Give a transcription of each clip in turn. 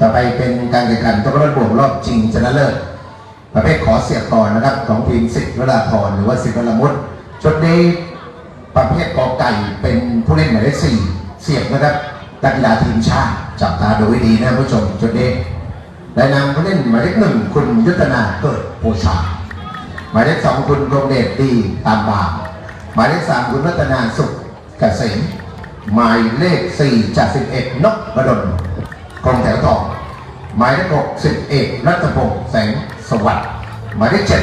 ต่อไปเป็นการแข่งขันตกรอบบ่วงรอบชิงชนะเลิศประเภทขอเสียก่อนนะครับ ของทีมสิทธิ์วราพรหรือว่าสิทธิ์วรมุตชุดนี้ประเภทกอไก่เป็นผู้เล่นหมายเลขสี่เสียบนะครับนักกีฬาทีมชาติจับตาดูให้ดีนะผู้ชมชุดนี้และนำผู้เล่นหมายเลขหนึ่งคุณยุทธนาเกิดโพชาหมายเลขสองคุณกรงเดชดีตามบาหมายเลขสามคุณรัตนาสุขเกษมหมายเลขสี่จากสิบเอ็ดนกประดล คงแถวทองหมายเลขหกสิบเอกรัตพงษ์แสงสวัสดิ์หมายเลขเจ็ด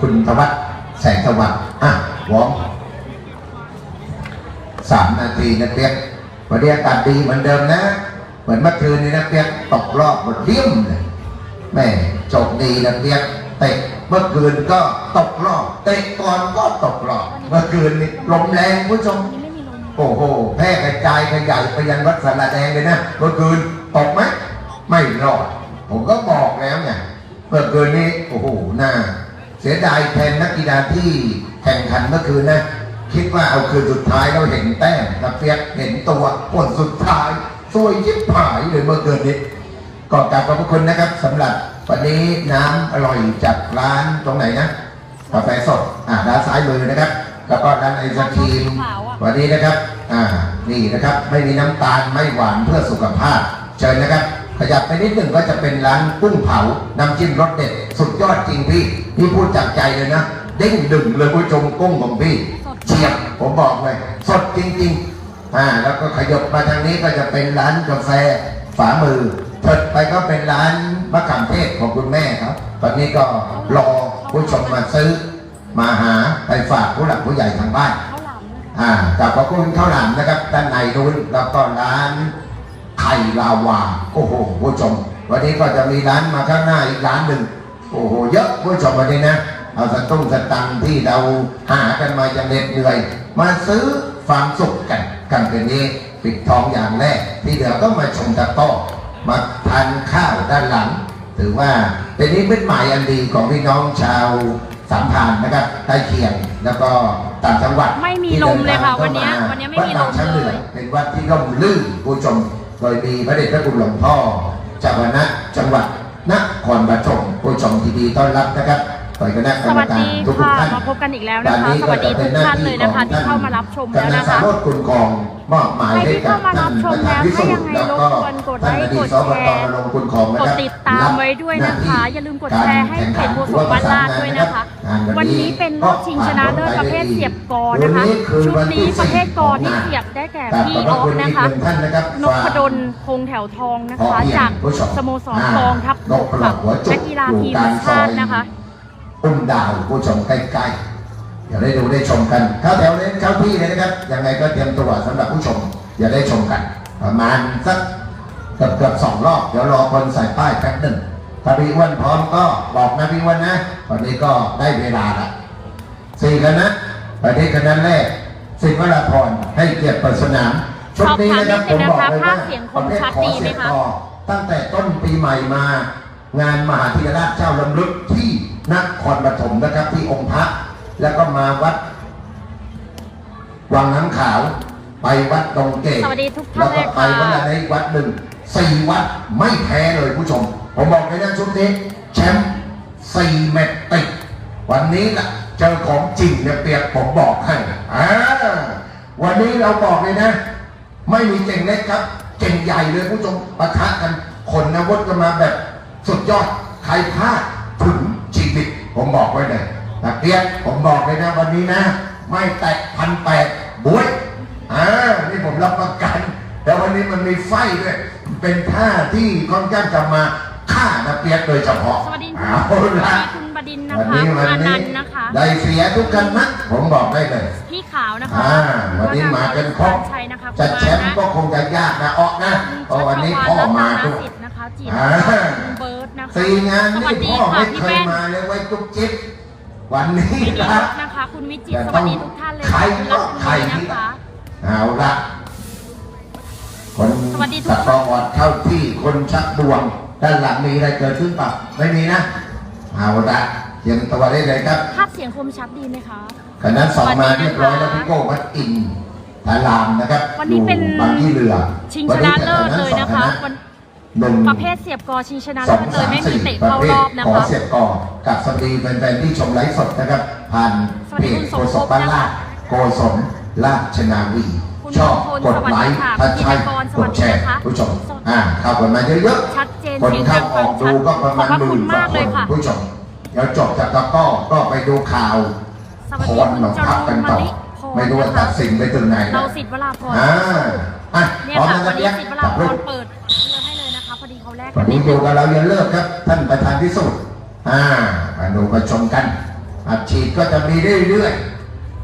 คุณธวัฒน์แสงสวัสดิ์อะวอร์มสามนาทีนะเปียกวันนี้อากาศดีเหมือนเดิมนะ เหมือนเมื่อคืนนี้นะเปียกตกรอบหมดเลี่ยมเลยแม่โชคดีนะเพียกเตะเมื่อคืนก็ตกรอบเตะก่อนก็ตกรอบ เมื่อคืนนี่ลมแรงผู้ชมวันนี้ไม่มีลมโอ้โหแพร่กระจายขยายไปยันวัดสารแดงเลยนะเมื่อคืน ตกไหมไม่รอด ผมก็บอกแล้วไงเมื่อคืนนี้โอ้โหน่าเสียดายแทนนักกีฬาที่แข่งขันเมื่อคืนนะ คิดว่าเอาคืนสุดท้ายเราเห็นแต้มนะเปียกเห็นตัวผลสุดท้ายสวยชิบหายเลยเมื่อคืนนี้ก็กราบขอบพระคุณนะครับสำหรับวันนี้น้ำอร่อยจากร้านตรงไหนนะกาแฟสดอ่าด้านซ้ายมือนะครับ แล้วก็ร้านไอศครีมวันนี้นะครับอ่านี่นะครับ ไม่มีน้ำตาลไม่หวานเพื่อสุขภาพ เชิญนะครับ ขยับไปนิดหนึ่งก็จะเป็นร้านกุ้งเผา น้ำจิ้มรสเด็ด สุดยอดจริงพี่ พี่พูดจากใจเลยนะ เด้งดึงเลยผู้ชมกุ้งของพี่ เฉียบ ผมบอกเลย สดจริง ๆ อ่า แล้วก็ขยับมาทางนี้ก็จะเป็นร้านกาแฟฝามือเถิดไปก็เป็นร้านมะขามเทศของคุณแม่ครับ ตอนนี้ก็รอผู้ชมมาซื้อ มาหาไปฝากผู้หลักผู้ใหญ่ทางบ้านข้าวหลามนะคะอ่ากับขอบคุณข้าวหลามนะครับ ด้านในนู้นแล้วก็ร้าน ไข่ลาวาโอ้โหผู้ชม วันนี้ก็จะมีร้านมาข้างหน้าอีกร้านหนึ่งโอ้โหเยอะผู้ชมวันนี้นะเอาสตุ้งสตังค์ที่เราหากันมาอย่างเหน็ดเหนื่อย มาซื้อความสุขกันกันเป็นนี้ปิดทองอย่างแรก ที่เหลือก็มาชมตะโต้มาทานข้าวด้านหลัง ถือว่าเป็นนิมิตหมายอันดีของพี่น้องชาวสามพรานนะครับใกล้เคียงแล้วก็ต่างจังหวัดไม่มีลมเลยค่ะวันเนี้ยวันเนี้ยไม่มีลมวัดบางช้างหเลอยเป็นวัดที่ร่มรื่นผู้ชม โดยมีพระเดชพระคุณหลวงพ่อเจ้าคณะจังหวัดนครปฐมผู้ชมที่ดีต้อนรับนะครับโดยคณะกรสรมวัสการดีทุกค่ะท่านมาพบกันอีกแล้วนะคะด้านนี้สก็วัสดีจะเป็ทุนกหน้าท่านที่เลยขอนะคะงที่เข้ามารับชมแล้วกำนันะสาคะรถคุณกองมอบหมายให้กับใครที่เข้ามารับชมแล้วท่านประธานวิสุทธิ์ถ้ายังไงแล้วก็รบกวนกดไลท่านค์อดีตสบตลงคุณของนะกดครับติดตามไว้ด้วยนะคะ อย่าลืมกดแชร์ให้เพจโฆษกบ้านลาดด้วยนะคะ วันนี้เป็นรอบชิงชนะเลิศประเภทเสียบกอนะคะ ชุดนี้ประเภทกอที่เสียบได้แก่พี่ออฟนะคะนพดลคงแถวทองนะคะ จากสโมสรกองทัพบกค่ะนักกีฬาทีมชาตินะคะอุ้มดาวผู้ชมใกล้ๆอย่าได้ดูได้ชมกันเข้าแถวเล่นเข้าที่เลยนะครับยังไงก็เตรียมตัวสำหรับผู้ชมอย่าได้ชมกัน ประมาณสักเกือบเกือบสองรอบเดี๋ยวรอคนใส่ป้ายแป๊บหนึ่ง ถ้าพี่อ้วนพร้อมก็บอกนะพี่อ้วนนะวันนี้ก็ได้เวลาละสี่คณะประเทศคณะแรกสิงห์วราพรให้เกียรติเปิดสนามชุดนี้นะครับผมบอกเลยว่าภาพเสียงคมชัดดีไหมคะตั้งแต่ต้นปีใหม่มา งานมหาธีรราชเจ้าลำลึกที่นครปฐมนะครับที่องค์พระแล้วก็มาวัดวังน้ำขาว ไปวัดดงเกตสวัสดีทุกท่านแล้วก็ไปเลยค่ะวัดอะไรอีกวัดหนึ่ง สี่วัดไม่แพ้เลยผู้ชม ผมบอกเลยนะชุดนี้แชมป์สี่เม็ดติดวันนี้ล่ะเจอของจริงเนี่ยเปียกผมบอกให้อ่าวันนี้เราบอกเลยนะ ไม่มีเก่งเล็กครับเก่งใหญ่เลยผู้ชมปะทะกันคนนะวดกันมาแบบสุดยอดใครพลาดถึงชีวิต ผมบอกไว้เลยแต่เปียกผมบอกเลยนะ วันนี้นะ ไม่แตะพันแปดบวยอ่านี่ผมรับประกันแต่วันนี้มันมีไฟด้วย เป็นท่าที่ค่อนข้างจะมาฆ่านะเปียกโดยเฉพาะสวัสดีเอาคุณละคุณบดินทร์นะวันคะนี้คุณวันอานันี้นต์นะคะได้เสียทุกกันนะผมบอกได้เลยพี่ขาวนะคะอ่าวันนี้มากันครบชัยนะคะจะแชมป์ก็คงจะยากนะออกนะเพราะวันนี้พ่อมาด้วยสิทธิ์นะคะจีนอ่าคุณเบิร์ดนะคะสี่งานสนี่วัสดีพ่อค่ะไม่พี่เคยแป้นมาเลยไว้จุ๊บจิ๊บวันนี้พี่คนิรับรุธนะคะคุณวิจิตรแต่สต้วัองสดีทุกท่านเลยใครคุณก็รัตใครนีที่นะคะเอาละ คนสวัสดีทุสักตว์ประวัติเข้าที่คนชักดวง ด้านหลังมีอะไรเกิดขึ้นเปล่าไม่มีนะ เอาละเตรียมตัวได้เลยครับภาพเสียงคมชัดดีไหมคะคณะสองมาสวัสดีนะคะเรียบร้อยแล้วพี่โก้วัดอินทารามนะครับวันนี้เป็นอยู่บางที่เรือชิงชนะเลิศเลยนะคะวัวันหนึ่งประเภทเสียบกอชิงชนะสเลิองศเลสายมไม่มีสี่เตะประเข้าเภรทอบนะขอคะเสียบก่อกับสวัสดีแฟนๆที่ชมไลฟ์สดนะครับ ผ่านสวัสเพดีจคุณสโกมศภลพบ้านนะคะลาดโกศลราชนาวีคุณชอบมงคลกดไลค์สวัสดีค่ะถ้าใช่คุณธิน กรกดแชร์สวัสดีนะคะผู้ชมอ่าเข้ากันมาเยอะๆชัดเจนคนเสียงเข้าดังอฟัองกชัดูดก็ประขอมาณบพระหมื่คุนณกว่ามากคเลยนค่ะผู้ชมเดี๋ยวจบจากตะกร้อก็ไปดูข่าวสวัสคดีนคุณหนองจพักรูกันนต่มาอลิพรไม่รู้ว่านะตัคะดสินไปถึงไหนเราสิทธิ์วราพรอ่าอะเนี่ยพร้อมค่ะแล้ววันะนเปีนี้ยกสิทธิ์วราจับพลูรกเปิดเรือให้เลยนะคะพอดีเขาแลกวักันนนี้อยู่กับเราอย่าเลิกครับ ท่านประธานที่สุดอ่ามาดูมาชมกันอัดฉีดก็จะมีเรื่อยๆ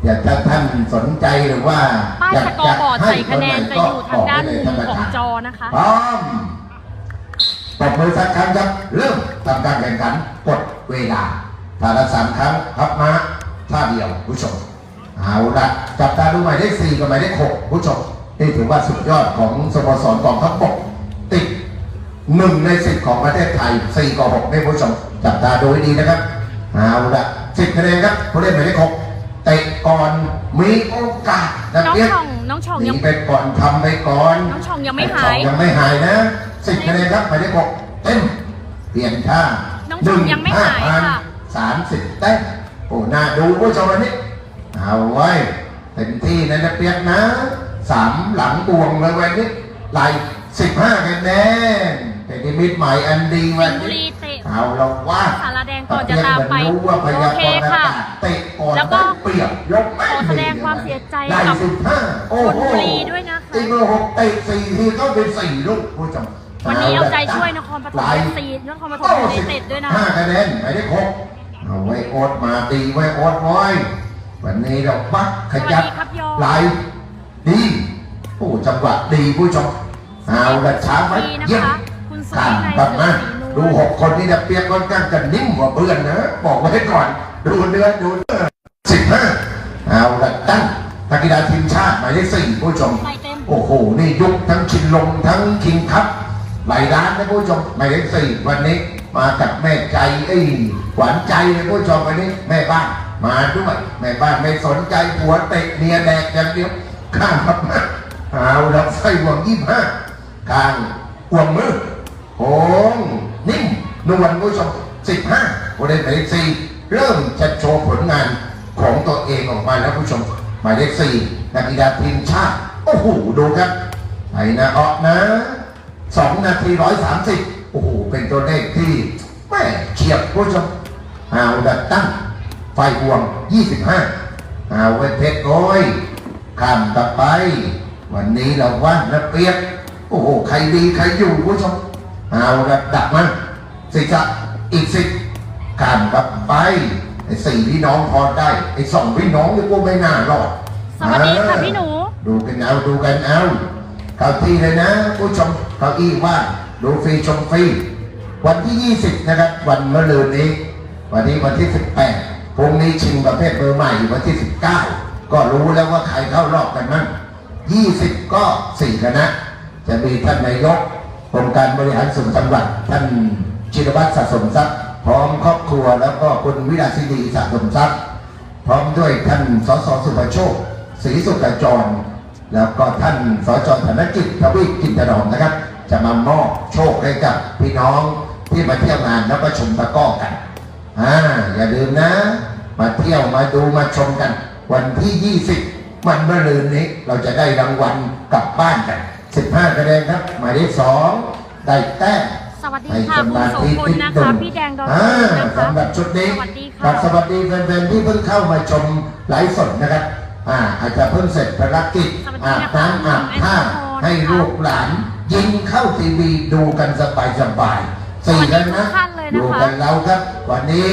อยากจะท่านสนใจหรือว่าป้ายอยาสกกอจะร์บอร์ดให้ใส่คะแนนจะอยู่ทางด้านมุมท่ประของธานจอนะคะ พร้อมปรบมือสักครั้งครับเริ่มทำการแข่งขันกดเวลาถ้าละสามครั้งพับมาท่าเดียวผู้ชมเอาละจับตาดูหมายเลขสี่กับหมายเลขหกผู้ชมนี่ถือว่าสุดยอดของสโมสรกองทัพบกติด หนึ่งในสิบของประเทศไทยสี่กับหกนี่ผู้ชมจับตาดูให้ดีนะครับเอาละสิบคะแนนครับผู้เล่นหมายเลขหก เตะก่อนมีโอกาสนะน้องเพียช่องน้องช่องหนียังไปก่อนทำไปก่อนน้องช่องยังไม่หายน้องช่องยังไม่หายนะสิบคะแนนครับหมายเลขหกเต้นเปลี่ยนท่าน้องช่องยังไม่หายนึ่ค่ะ สามสิบแต้มโอ้น่าดูผู้ชมวันนี้เอาไว้เต็มที่นะนะเปียกนะสามหลังบวงเลยวันนี้ไล่สิบห้าคะแนนเป็นนิมิตใหม่อันดีสิวันงห์บุนี้รีเตะ เอาเราว่า สารแดง ก่อนจะตามไปเปี๊ยกเหอนรู้ว่าพยาโอเคกรณ์อาค่ะกาศเตะก่อนแล้วก็ได้เปรียบยกไม่ขอแสดงความเสียใจได้กับสิบห้าโอ้โหชลบุรีด้วยนะคะอีกเบอร์หกเตะสี่ทีก็เป็นสี่ลูกผู้ชมวันนี้เอาใจช่วยนครปฐมไล่เอฟซีนครปฐมยูไนเต็ดด้วยนะห้าคะแนนหมายเลขหกเอาไว้โอ๊ตมาตีไว้โอ๊ตไว้วันนี้เราปักขยับสวัสดีครับโยมไหลดีโอ้จังหวะดีผู้ชมเอาละช้าไหมดีนะเยี่ยมคะคุณสุข้ามวิไลกลับเสืมาอศรี ดูหกคนนี้จะเปียกค่อนข้างจะนิ่มกว่าเพื่อนนะบอกไว้ก่อน ดูเดือนดูสิบห้าเอาละตั้งนักกีฬาทีมชาติหมายเลขสี่ผู้ชม โอ้โห นี่ยุคทั้งชินลมทั้งคิงคัพหลายร้านนะผู้ชมหมายเลขสี่วันนี้มากับแม่ใจเอ้หวานใจเลยผู้ชมวันนี้แม่บ้านมาด้วยแม่บ้านไม่สนใจผัวเตะเมียแดกอย่างเดียวข้ามครับมาเอาละใส่หวงยี่ห้ากลางห่วงมือโอ้ง นิ่มนวลผู้ชมสิบห้าวันนี้หมายเลขสี่เริ่มจะโชว์ผลงานของตัวเองออกมาแล้วผู้ชมหมายเลขสี่นักกีฬาทีมชาติโอ้โหดูครับไอ้นะออกนะสองนาทีร้อยสามสิบโอ้โหเป็นตัวเลขที่แม่เฉียบผู้ชมเอาดัดตั้งไฟห่วง 25เอาไว้เพชรโอ้ยข้ามต่อไป วันนี้เราว่างนะเปียกโอ้โห ใครดี ใครอยู่ผู้ชมเอาดับดับมา สิจะอีกสิข้ามกลับไปไอ้สี่พี่น้องพอได้ไอ้สองพี่น้องนี่กูไม่น่ารอดสวัสดีค่ะพี่หนู ดูกันเอาดูกันเอาเข้าที่เลยนะผู้ชมเก้าอี้ว่างดูฟรีชมฟรีวันที่ 20 นะครับ วันมะรืนนี้ วันนี้วันที่ 18พรุ่งนี้ชิงประเภทเบอร์ใหม่วันที่ 19 ก็รู้แล้วว่าใครเข้ารอบกันมั่ง20 ก็ 4 คณะ จะมีท่านนายกองค์การบริหารส่วนจังหวัดท่าน ชินวัตรสะสมทรัพย์ พร้อมครอบครัวแล้วก็คุณวิลาสินีสะสมทรัพย์ พร้อมด้วยท่านสสสุภโชคศรีสุขจร แล้วก็ท่านสจธนกิจทวีกินถนอมนะครับ จะมามอบโชคให้กับพี่น้องที่มาเที่ยวงานแล้วก็ชมตะก้อกันอ่าอย่าลืมนะ มาเที่ยวมาดูมาชมกัน วันที่ 20 วันมะรืนนี้เราจะได้รางวัลกลับบ้านกัน 15คะแนนครับ หมายเลขสองได้แต้ม วัสดีค่ะคุณโสพลนะคะพี่แดงดอนอ่าเมืองนะคะสำหรับชุดนี้สวัสดีครัค่ะบสวัสดีแฟนๆที่เพิ่งเข้ามาชมไลฟ์สดนะครับอ่าอาจจะเพิ่งเสร็จภารกิจสวัสดีอาบนะคะน้ำอาบท่าแอนโทนให้ลูกหลานยิงเข้าทีวีดูกันสบายสบายๆสี่กันนะสวัสดีทุกท่านเลยนะคะดูกันเราครับ วันนี้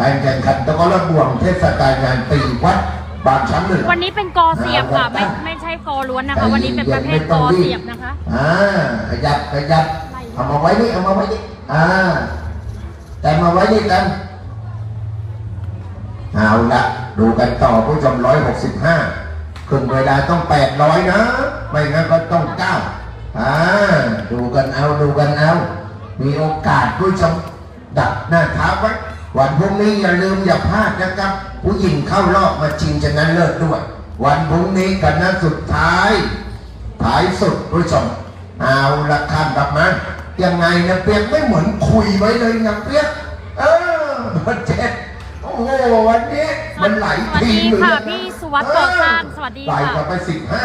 การแข่งขันตะกร้อระบวงเทศกาลงานปีวัดบางช้างหนึ่งวันนี้เป็นกอเสียบค่ะไม่ไม่ใช่กอล้วนนะคะ วันนี้เป็นประเภทกอเสียบนะคะอ่าขยับขยับ เอามาไว้นี่เอามาไว้นี่อ่าแต่มาไว้นี่กันเอาละดูกันต่อผู้ชมร้อยหกสิบห้าครึ่งเวลาต้องแปดร้อยนะ ไม่งั้นก็ต้องเก้าอ่าดูกันเอาดูกันเอา มีโอกาสผู้ชมดักหน้าท้าไว้วันพรุ่งนี้อย่าลืมอย่าพลาดนะครับ ผู้หญิงเข้ารอบมาชิงชนะเลิศด้วย วันพรุ่งนี้กันนัดสุดท้าย ท้ายสุดผู้ชมเอาละข้ามกลับมา ยังไงนะเปียกไม่เหมือนคุยไว้เลยนะเปียกเออเบอร์เจ็ดโอ้โหวันนี้มันไหลสวัสทีดีมเลยค่ะพี่สุวัสดิ์ก่อสร้างสวัสดีไหลค่ะกลับไปสิบห้า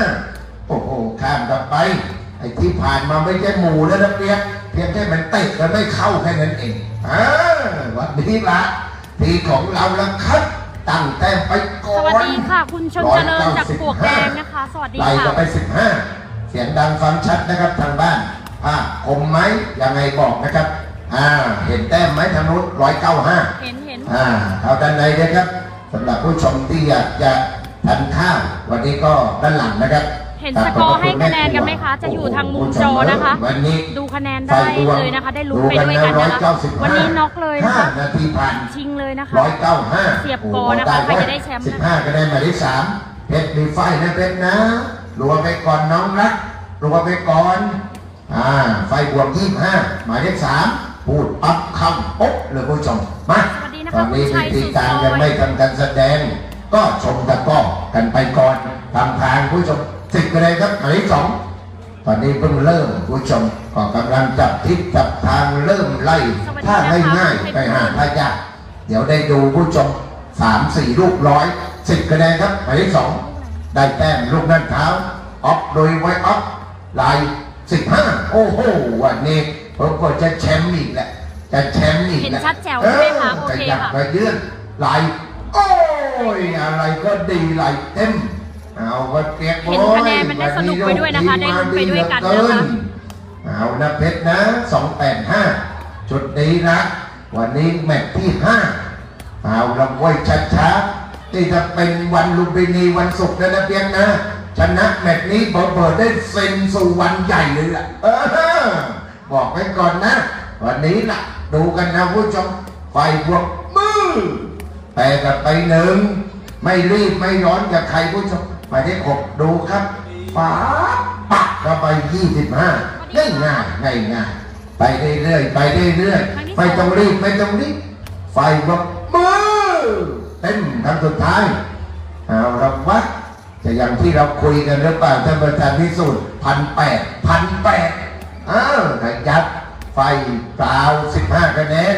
โอ้โหข้ามกลับไปไอ้ที่ผ่านมาไม่ใช่หมูแล้วนะเปียกเพียงแค่มันเตะกันไม่เข้าแค่นั้นเองอ่าวันนี้ละทีของเราแล้วครับตั้งแต้มไปก่อนสวัสดีค่ะ คุณชนเจริญจากปลวกแดงนะคะ สวัสดีไล่ค่ะก็ไปสิบห้าเสียงดังฟังชัดนะครับทางบ้าน อ่าคมไหมยังไงบอกนะครับอ่าเห็นแต้มไหมทางนู้นร้อยเก้าห้าเห็นเห็นอ่าเอาด้านในนะครับสำหรับผู้ชมที่อยากจะทานข้าววันนี้ก็ด้านหลังนะครับ เห็นสกอร์ให้คะแนนกันไหมคะ จะอยู่ทางมุมจอนะคะวันนี้ดูคะแนนได้เลยนะคะ ได้ลุ้นไปด้วยกันนะคะวันนี้น็อกเลยนะคะห้านาทีผ่านชิงเลยนะคะร้อยเก้าห้าเสียบกอนะคะใครจะได้แชมป์นะคะสิบห้าก็ได้หมายเลขสามเพชรมีไฟนะเพชรนะรัวไปก่อนน้องรักรัวไปก่อน อ่าไฟบวกยี่ห้าหมายเลขสามพูดปั๊บคำปุ๊บเลยผู้ชมมาสวัสดีนะตอคะนคุนี้ณชัวิยธีสุดการซยังอไม่ยทำการแสดง ก็ชมตะกร้อกันไปก่อนทางทางผู้ชมสิบคะแนนครับหมายเลขสองตอนนี้เพิ่งเริ่มผู้ชมก็กำลังจับทิศจับทางเริ่มไล่สวัสดีถ้านะคะง่ายๆคุณไปเพชรหาพายากเดี๋ยวได้ดูผู้ชมสามสี่ลูกร้อยสิบคะแนนครับหมายเลขสองได้แต้มลูกนั่นเท้าออฟโดยไว้ออฟลาย สิบห้าโอ้โห วันนี้ผมก็จะแชมป์อีกแหละ จะแชมป์อีกเห็นแหละชัดแจ๋วใช่ไหมคะโอเคขยับค่ะไปเยื่อนไหลโอ้ยอะไรก็ดีไหลเต็มเอาก็เก็บเห็นคะแนนมันได้สนุกไปด้วยนะคะได้ลุ้นไปด้วยกันนะคะ เอานะเพชรนะสองแปดห้าจุดนี้นะวันนี้แมตช์ที่ห้าเอาละไว้ช้าๆที่จะเป็นวันลุมพินีวันศุกร์นะนะเพียงนะ ชนะแมตช์นี้เบิร์ได้เซ็นสู่วันใหญ่เลยล่ะเออบอกไว้ก่อนนะ วันนี้ล่ะ ดูกันนะผู้ชมไฟบวกมือแปลกันไปหนึ่ง ไม่รีบไม่ร้อนกับใครผู้ชมหมายเลขหกดูครับฟ้าปักเข้าไปยี่สิบห้าง่ายง่ายง่ายง่ายไปเรื่อยไปเรื่อยไม่ต้องรีบไม่ต้องรีบไฟบวกมือเต็มครั้งสุดท้ายเอาละวะ จะอย่างที่เราคุยกันหรือเปล่าท่านประธานพิสูจน์พันแปดพันแปดอ้าวขยับไฟเปล่าสิบห้าคะแนน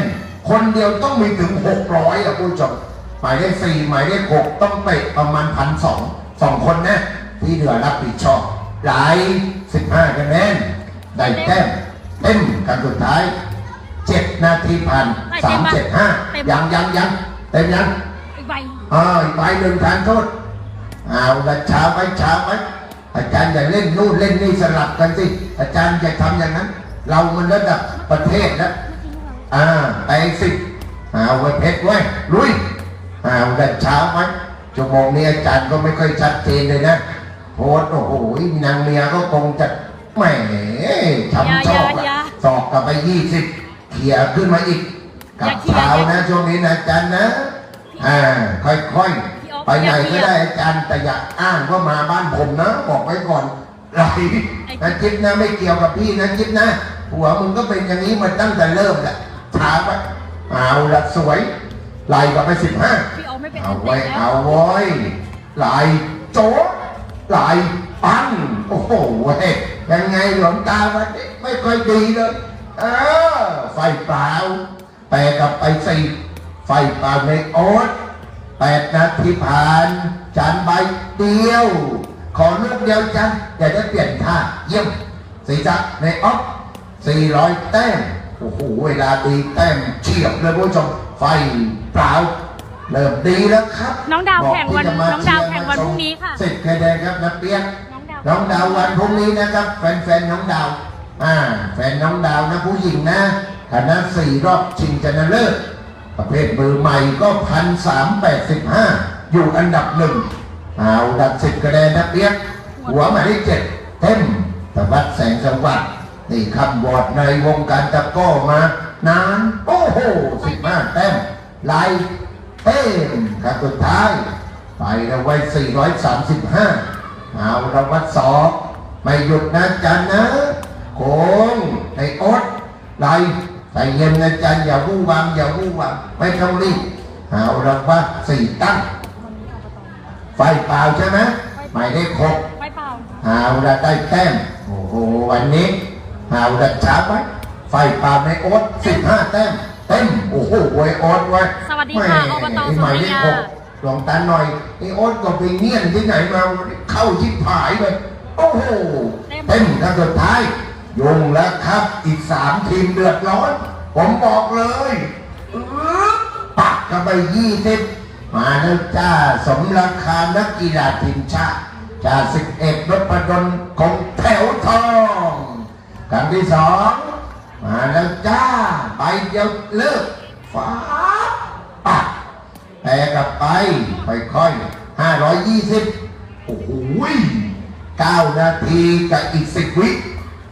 คนเดียวต้องมีถึงหกร้อยอะผู้ชมหมายเลขสี่หมายเลขหกต้องเตะประมาณพันสองสองคนนะ ที่เหลือรับผิดชอบหลายสิบห้าคะแนน ได้แต้มเต็มกันสุดท้ายเจ็ดนาทีผ่านสามเจ็ดห้ายังยังยังเต็มยังอีกใบอ่าอีกใบหนึ่งทานโทษ เอาละช้าไว้ช้าไว้อาจารย์อย่าเล่นนู่นเล่นนี่สลับกันสิอาจารย์อย่าทำอย่างนั้น เรามันระดับประเทศแล้วอ่าไปสิเอาไว้เพชรไว้ลุยเอาละช้าไว้ชั่วโมงนี้อาจารย์ก็ไม่ค่อยชัดเจนเลยนะโพสต์โอ้โหนางเมียก็คงจะแหมช้ำชอกอะสอกกลับไปยี่สิบเขี่ยขึ้นมาอีกกับเท้านะช่วงนี้นะอาจารย์นะ อ่า ค่อยๆ ไปไหนก็ได้อาจารย์แต่อย่าอ้างว่ามาบ้านผมนะ บอกไว้ก่อนไรนะจิ๊บนะไม่เกี่ยวกับพี่นะจิ๊บนะหัวมึงก็เป็นอย่างนี้มาตั้งแต่เริ่มแหละช้าไปเอาละสวยไล่กลับไปสิบห้าพี่ออฟไม่เป็นเอาอันไว้เตะแล้วเอาไว้ไล่โจ๊กไล่ปังโอ้โหเว้ยยังไงหลวงตาวันนี้ไม่ค่อยดีเลยเออไฟเปล่าแปลกลับไปสี่ไฟเปล่าในโอ๊ต แปดนาทีผ่านจานใบเดียว ขอลูกเดียวจันอย่าได้เปลี่ยนท่าเยี่ยมสีจักในออฟสี่ร้อยแต้มโอ้โหเวลาดีแต้มเฉียบเลยผู้ชมไฟเปล่าเริ่มดีแล้วครับ น้องดาวแข่งวันบกที่จะมน้องดาวแข่งวันพรุ่งนี้ค่ะสิบคะแนนครับนักเปียกน้องดาวน้องดาววันพรุ่งนี้นะครับ แฟนๆน้องดาวอ่าแฟนน้องดาวนะผู้หญิงนะคณะสี่รอบชิงชนะเลิศ ประเภทมือใหม่ก็พันสามแปดสิบห้าอยู่อันดับหนึ่งเอาดับสิบคะแนนนะเปียกหัวหมายเลขเจ็ดเต็มตะวัดแสงสวัสดิ์นี่คำวอดในวงการตะก้อมานานโอ้โหสิบห้าแต้มไล่เต้มครับสุดท้าย ไปแล้วไว้435เอาละวัดสองไม่หยุดนะจันนะโคงในอ๊ตไหล ใจเย็นนะจันอย่าวู่วามอย่าวู่วามไม่ต้องรีบเอาละวัดสี่ตั้ง ไฟเปล่าใช่ไหมหมายเลขหกไปเปล่าเอาละได้แต้มโอ้โหวันนี้เอาละช้าไว้ไฟป่าในโอ๊ตสิบห้าแต้มเต็มโอ้โหไว้โอ๊ตไว้สวัสดีค่ะแม่อบตไหมายเลขสุริยาหกลองตาหน่อยไอ้โอ๊ตก็ไปเงียนที่ไหนมาเข้าชิบหายเลยโอ้โหเต็มกันสุดท้าย ยงแล้วครับอีกสามทีมเดือดร้อน ผมบอกเลยปักกันไปยี่สิบมาแล้วจ้าสมราคานักกีฬาทีมชาติจ่าสิบเอกนพดลคงแถวทองครั้งที่สองมาแล้วจ้าไปเดียวเลิกฟ้าปักแปรกลับไปค่อยๆห้าร้อยยี่สิบโอ้โหเก้านาทีกับอีกสิบวิ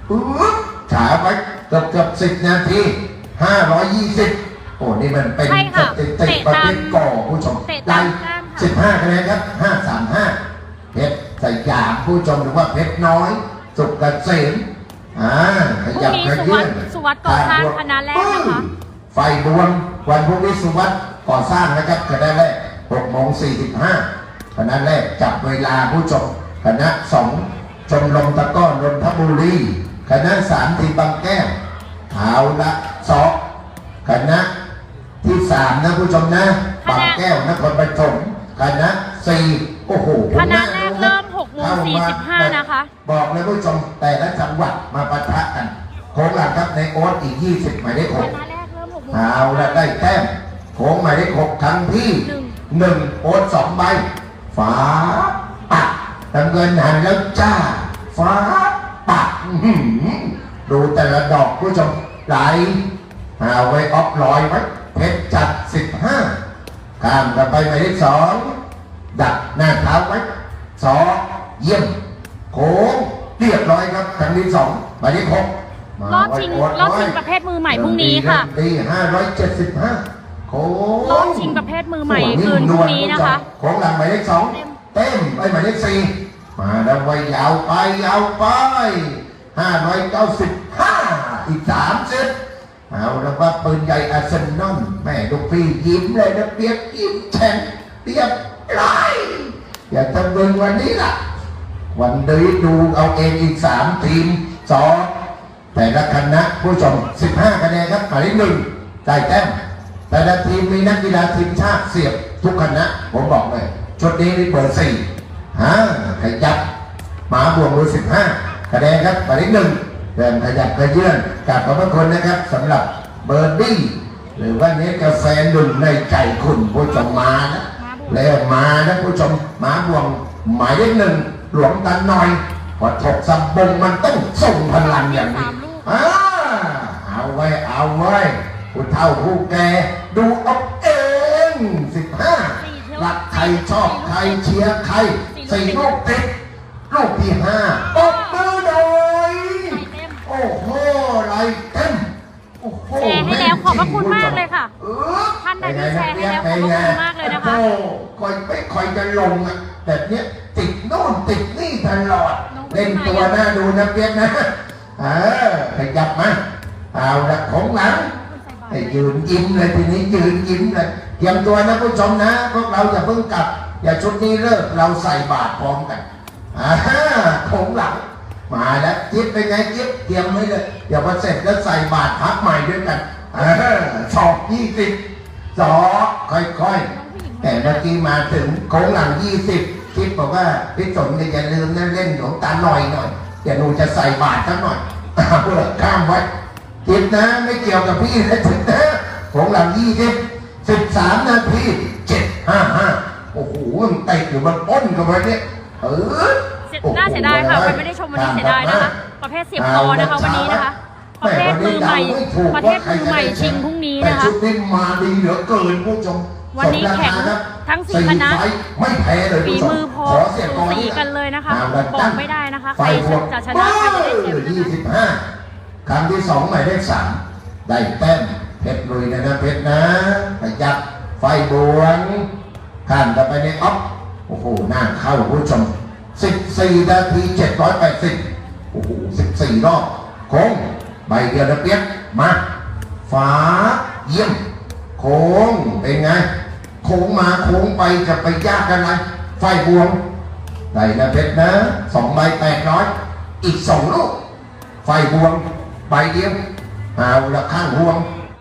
ปึ๊บฉาไปเกือบเกือบสิบนาทีห้าร้อยยี่สิบโอ้นี่มันเป็นใช่สค่ะถิติประเภทก่อผู้ชมเตะตามแต้มค่ะ สิบห้าคะแนนครับห้าสามห้าเพชรสยามผู้ชมหรือว่าเพชรน้อย สุกเกษมอ่าขยับกระเยื่อนสุวัสดิ์ก่อสร้างคณะแรกนะคะ ไฟดวงวันพรุ่งนี้สุวัสดิ์ก่อสร้างนะครับคณะแรก6โมง45คณะแรกจับเวลาผู้ชมคณะสองชมรมตะกร้อนนทบุรี คณะสามทีมบางแก้วเอาละสองคณะที่สามนะผู้ชมนะคณะบางแก้วนครปฐมคณะสี่โอ้โหคณะแรกเริ่ม6โมงเข้าา45นะคะ บอกเลยผู้ชมแต่ละจังหวัดมาปะทะกันโค้งหลังครับในโอ๊ตอีก20หมายเลขหคกณะแรกเริ่ม6โมงเอาละได้แต้มโค้งหมายเลขหกครั้งที่หนึ่งหนึ่งโอ๊ตสองใบฟ้าปักน้ำเงินหันแล้วจ้าฟ้า ปักอื้อหือดูแต่ละดอกผู้ชมไหลเอาไว้ออฟลอยไว้เพชรจัดสิบห้าข้ามกันไปหมายเลขสองดักหน้าเท้าไว้สองเยี่ยมโค้งเรียบร้อยครับครั้งที่สองหมายเลขหกมารอบชิงไว้โดรอบชิงไว้ประเภทมือใหม่พรุ่งนี้ค่ะดีห้าร้อยเจ็ดสิบห้าโค้งรอบชิงประเภทมือใหม่คืนพรุ่งนี้นะคะโค้งหลังหมายเลขสองเต็มไอ้ยหมายเลขสี่ มาแล้วไว้ยาวไปยาวไปห้าร้อยเก้าสิบห้าอีกสามสิบเอาแล้วว่าปืนใหญ่อาร์เซนอลแม่ลูกพี่ยิ้มเลยนะเปียกยิ้มแฉ่งเรียบร้อยอยากจะเบิ่งวันนี้ล่ะ วันนี้ดูเอาเองอีกสามทีมสองแต่ละคณะผู้ชม15คะแนนครับหมายเลขหนึ่งได้แต้มแต่ละทีมมีนักกีฬาทีมชาติเสียบทุกคณะผมบอกเลยชุดนี้เบอร์สี่ ฮะขยับหมาบวงเบอร์สิบห้าคะแนนครับหมายเลขหนึ่งเริ่มขยับกระเยื่อนกลับขอบพระคุณนะครับสำหรับเบอร์ดี้หรือว่าเนสกาแฟหนึ่งในใจคุณผู้ชมมานะแล้วมานะผู้ชมหมาบวงหมายเลขหนึ่งหลวงตาหน่อยพอถกสับบงมันต้องส่งพลังอย่างนี้อ่าเอาไว้เอาไว้ผู้เฒ่าผู้แก่ดูเอาเองสิบห้ารักใครชอบใครเชียร์ใคร สี่ลูกติดลูกที่ห้าปบมือหน่อยโอ้โหไรเต็มโอ้โหแชร์ให้แล้วขอบพระคุณมากเลยค่ะเออท่านใดที่แชร์ให้แล้วขอบพระคุณมากเลยนะคะโอ้คอยไม่คอยจะลงอะแบบเนี้ยติดโน่นติดนี่ตลอดน้องเล่นตัวหน้าดูนะเปียกนะเออขยับมาเอาละของหลังให้ยืนยิ้มเลยทีนี้ยืนยิ้มเลยเตรียมตัวนะผู้ชมนะพวกเราอย่าเพิ่งกลับ อย่าชุดนี้เลิกเราใส่บาตรพร้อมกันอ่าของหลังมาแล้วจิ๊บเป็นไงจิ๊บเตรียมไว้เลยเดี๋ยวพอเสร็จแล้วใส่บาตรพักใหม่ด้วยกันเออสอบยี่สิบสองค่อยๆ แต่เมื่อกี้มาถึงโค้งหลังยี่สิบคิดบอกว่าพี่สนเนี่ยอย่าลืมนะเล่นหลวงตาหน่อยหน่อยเดี๋ยวหนูจะใส่บาตรสักหน่อยเอาเพื่อข้ามไว้จิบนะไม่เกี่ยวกับพี่นะจิบนะโค้งหลังยี่สิบสิบสามนาทีเจ็ดห้าห้า โอ้โหมันเตะอยู่มันป้นกันไปเนี่ยเออเสียน่าเสียดายค่ะวันไม่ได้ชมวันนี้เสียดายนะคะ ประเภทเสียบคอนะคะวันนี้นะคะ ประเภทมือใหม่ ประเภทมือใหม่ชิงพรุ่งนี้นะคะแต่ชุดนี้มาดีเหลือเกินผู้ชมวันนี้แข่งทั้งสี่คณะไฟไม่แพ้เลยฝีผู้ชมือพอขอเสียงก่อนสีกันเลยนะคะเอาละบอกไม่ได้นะคะใครจะชนะใครจะได้เสียบนะคะยี่สิบห้าครั้งที่สองหมายเลขสามได้แต้มเพชรลุยนะนะเพชรนะขยับไฟบวน ข้ามกันไปในออฟโอ้โหหน้าเข้าผู้ชมสิบสี่นาทีเจ็ดร้อยแปดสิบโอ้โหสิบสี่รอบโค้งใบเดียวนะเปียกมาฟ้าเยี่ยม โค้งเป็นไง โค้งมาโค้งไปจะไปยากกันไรไฟบวงได้นะเพชรนะสองใบแปดร้อยอีกสองลูกไฟบวงใบเดียวเอาละข้างห่วง